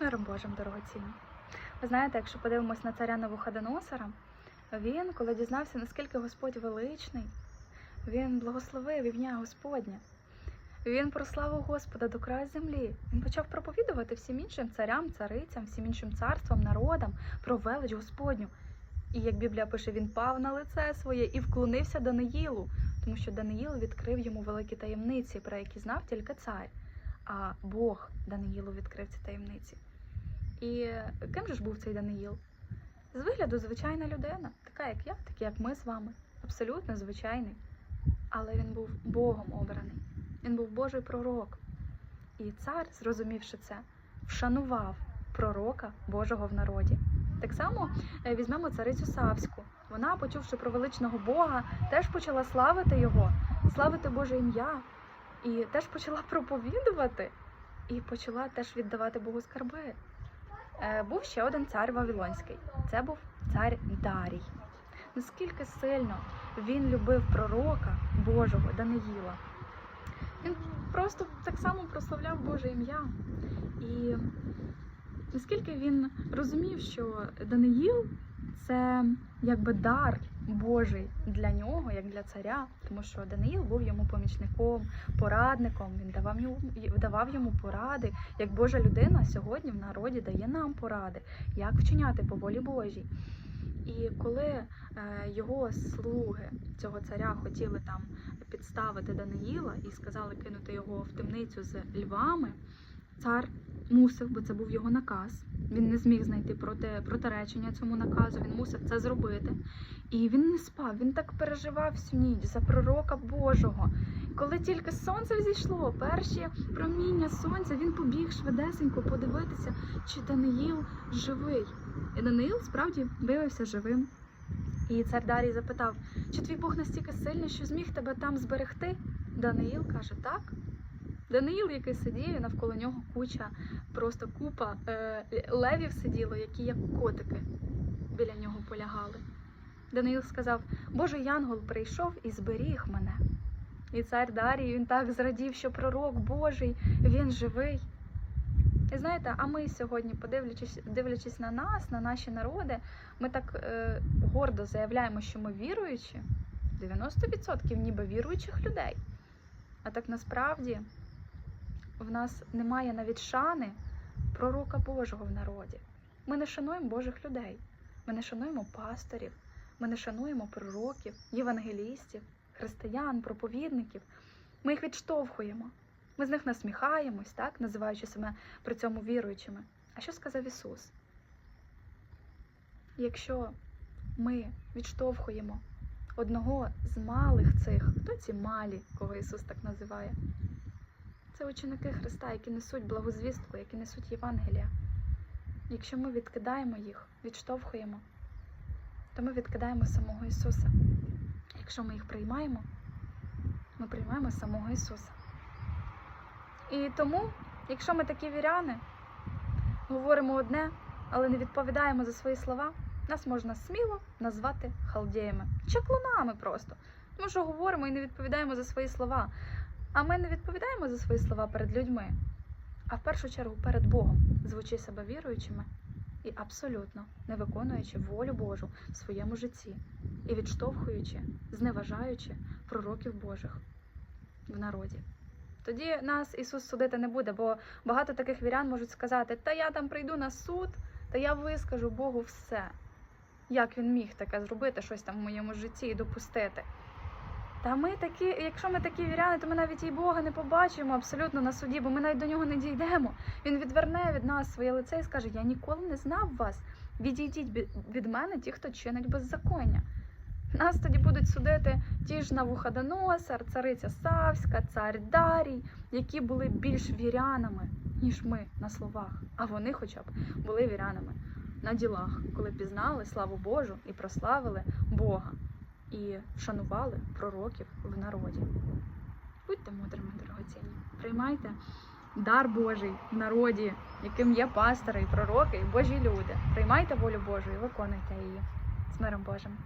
Миром Божим, дорогоцінні. Ви знаєте, якщо подивимось на царя Навуходоносора, він, коли дізнався, наскільки Господь величний, він благословив ім'я Господнє. Він прославив Господа до краю землі. Він почав проповідувати всім іншим царям, царицям, всім іншим царствам, народам про велич Господню. І як Біблія пише, він пав на лице своє і вклонився Даниїлу, тому що Даниїл відкрив йому великі таємниці, про які знав тільки цар. А Бог Даниїлу відкрив ці таємниці. І ким же ж був цей Даниїл? З вигляду звичайна людина, така як я, така як ми з вами, абсолютно звичайний. Але він був Богом обраний. Він був Божий пророк. І цар, зрозумівши це, вшанував пророка Божого в народі. Так само е, візьмемо царицю Савську. Вона, почувши про величного Бога, теж почала славити його, славити Боже ім'я, і теж почала проповідувати, і почала теж віддавати Богу скарби. Е, Був ще один цар Вавилонський. Це був цар Дарій. Наскільки сильно він любив пророка Божого Даниїла. Він просто так само прославляв Боже ім'я. І наскільки він розумів, що Даниїл це якби дар Божий для нього, як для царя, тому що Даниїл був йому помічником, порадником. Він давав йому давав йому поради, як Божа людина сьогодні в народі дає нам поради, як вчиняти по волі Божій. І коли е, його слуги цього царя хотіли там підставити Даниїла і сказали кинути його в темницю з львами, цар мусив, бо це був його наказ. Він не зміг знайти проти, протиречення цьому наказу, він мусив це зробити. І він не спав, він так переживав всю ніч за пророка Божого. Коли тільки сонце взійшло, перші проміння сонця, він побіг швидесенько подивитися, чи Даниїл живий. І Даниїл справді виявився живим. І цар Дарій запитав, чи твій Бог настільки сильний, що зміг тебе там зберегти? Даниїл каже, так. Даниїл, який сидів, і навколо нього куча, просто купа е, левів сиділо, які як котики біля нього полягали. Даниїл сказав: Божий янгол прийшов і зберіг мене. І цар Дарій він так зрадів, що пророк Божий, він живий. І знаєте, а ми сьогодні, подивлячись дивлячись на нас, на наші народи, ми так е, гордо заявляємо, що ми віруючі, 90% ніби віруючих людей. А так насправді в нас немає навіть шани пророка Божого в народі. Ми не шануємо Божих людей, ми не шануємо пасторів, ми не шануємо пророків, євангелістів, християн, проповідників. Ми їх відштовхуємо. Ми з них насміхаємось, так, називаючи себе при цьому віруючими. А що сказав Ісус? Якщо ми відштовхуємо одного з малих цих, хто ці малі, кого Ісус так називає? Це ученики Христа, які несуть благозвістку, які несуть Євангелія. Якщо ми відкидаємо їх, відштовхуємо, то ми відкидаємо самого Ісуса. Якщо ми їх приймаємо, ми приймаємо самого Ісуса. І тому, якщо ми такі віряни, говоримо одне, але не відповідаємо за свої слова, нас можна сміло назвати халдеями, чаклунами просто. Тому що говоримо і не відповідаємо за свої слова. А ми не відповідаємо за свої слова перед людьми, а в першу чергу перед Богом, звучи себе віруючими і абсолютно не виконуючи волю Божу в своєму житті і відштовхуючи, зневажаючи пророків Божих в народі. Тоді нас Ісус судити не буде, бо багато таких вірян можуть сказати: Та я там прийду на суд, та я вискажу Богу все. Як він міг таке зробити, щось там в моєму житті і допустити? Та ми такі, якщо ми такі віряни, то ми навіть і Бога не побачимо абсолютно на суді, бо ми навіть до нього не дійдемо. Він відверне від нас своє лице і скаже: Я ніколи не знав вас. Відійдіть від мене ті, хто чинить беззаконня. Нас тоді будуть судити ті ж Навуходоносор, цариця Савська, цар Дарій, які були більш вірянами, ніж ми на словах. А вони хоча б були вірянами на ділах, коли пізнали славу Божу і прославили Бога і вшанували пророків в народі. Будьте мудрими, дорогоцінні. Приймайте дар Божий в народі, яким є пастори, і пророки, і Божі люди. Приймайте волю Божу і виконуйте її з миром Божим.